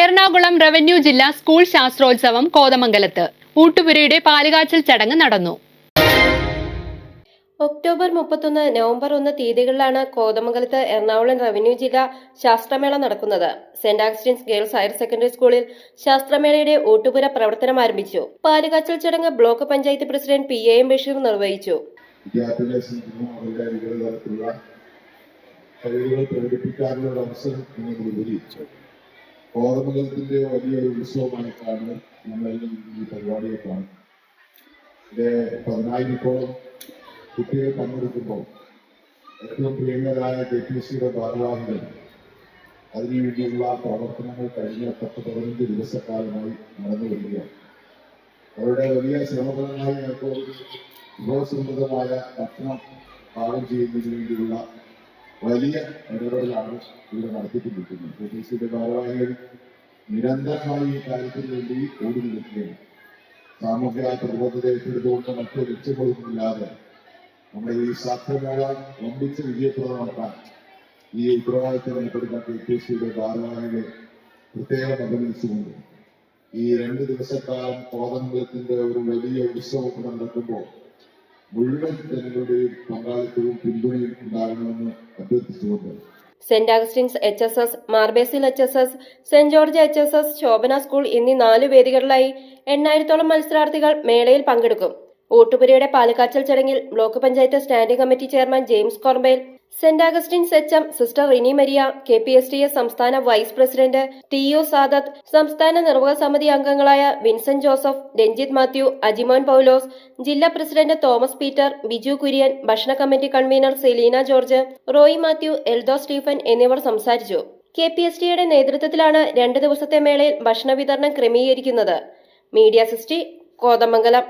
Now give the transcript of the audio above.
Ernakulam revenue ജില്ലാ school ശാസ്ത്രോത്സവം കോതമംഗലത്ത്. ഊട്ടുപുരയുടെ പാലുകാച്ചൽ ചടങ്ങ് നടന്നു. ഒക്ടോബർ മുപ്പത്തൊന്ന് നവംബർ ഒന്ന് തീയതികളിലാണ് കോതമംഗലത്ത് എറണാകുളം റവന്യൂ ജില്ലാ ശാസ്ത്രമേള നടക്കുന്നത്. Saint Augustine's girls higher secondary സ്കൂളിൽ ശാസ്ത്രമേളയുടെ ഊട്ടുപുര പ്രവർത്തനം ആരംഭിച്ചു. പാലുകാച്ചൽ ചടങ്ങ് block panchayat president P A M Basheer നിർവഹിച്ചു. കഴിവുകൾ പ്രകടിപ്പിക്കാനുള്ള ഒരു അവസരം എന്നതിലുപരി കോതമംഗലത്തിന്റെ വലിയൊരു ഉത്സവമായിട്ടാണ് നമ്മളെല്ലാം ഈ പരിപാടിയെ കാണുന്നത്. ഇതിന്റെ പതിനായിരത്തോളം കുട്ടികൾ പങ്കെടുക്കുമ്പോൾ ഏറ്റവും പ്രിയങ്കരായ കെ പി സിയുടെ ഭാരവാഹികൾ അതിനുവേണ്ടിയുള്ള പ്രവർത്തനങ്ങൾ കഴിഞ്ഞ പത്ത് പതിനഞ്ച് ദിവസക്കാലമായി നടന്നു വരികയാണ്. അവരുടെ വലിയ ശ്രമഫലമായി ഞങ്ങൾക്ക് വിഭവസമൃദ്ധമായ ഭക്ഷണം പാകം ചെയ്യുന്നതിന് വേണ്ടിയുള്ള വലിയ ഇടപെടലാണ് ഇവിടെ നടത്തിക്കൊണ്ടിരിക്കുന്നത് കെ ഭാരവാഹികൾ നിരന്തരമായി ഈ കാര്യത്തിന് വേണ്ടി ഓടി നിൽക്കുകയാണ്. സാമൂഹ്യ പ്രതിബദ്ധത ഏറ്റെടുത്തുകൊണ്ട് മറ്റു ലക്ഷ്യങ്ങളൊന്നുമില്ലാതെ നമ്മുടെ ഈ സാധ്യമേള വമ്പിച്ച് വിജയപ്രദമാക്കാൻ ഈ ഉത്തരവാദിത്തം ഏറ്റെടുക്കാൻ കെ പി സിയുടെ ഭാരവാഹികളെ പ്രത്യേകം അഭിനന്ദിച്ചുകൊണ്ട് ഈ രണ്ട് ദിവസക്കാലം കോതമംഗലത്തിന്റെ ഒരു വലിയ ഉത്സവം നടക്കുമ്പോൾ മുഴുവൻ ജനങ്ങളുടെയും പങ്കാളിത്തവും പിന്തുണയും ഉണ്ടാകണമെന്ന് അഭ്യർത്ഥിച്ചുകൊണ്ട്. Saint Augustine's H S S Mar Basil H S S saint George H S S Shobhana school എന്നീ നാല് വേദികളിലായി എണ്ണായിരത്തോളം മത്സരാർത്ഥികൾ മേളയിൽ പങ്കെടുക്കും. ഊട്ടുപുരയുടെ പാലക്കാച്ചൽ ചടങ്ങിൽ block panchayat standing committee chairman James കോർബേൽ saint Augustine's H M sister Rini Maria K P S T S സംസ്ഥാന vice president T U Sadath സംസ്ഥാന നിർവാഹക സമിതി അംഗങ്ങളായ Vincent Joseph Ranjith Mathew Ajimon Paulose ജില്ലാ president Thomas Peter Biju Kurian ഭക്ഷണ committee convener Selina George Roy Mathew Eldho Stephen എന്നിവർ സംസാരിച്ചു. K P S ടിയുടെ നേതൃത്വത്തിലാണ് രണ്ട് ദിവസത്തെ മേളയിൽ ഭക്ഷണ വിതരണം ക്രമീകരിക്കുന്നത്. മീഡിയ സിസ്റ്റി കോതമംഗലം.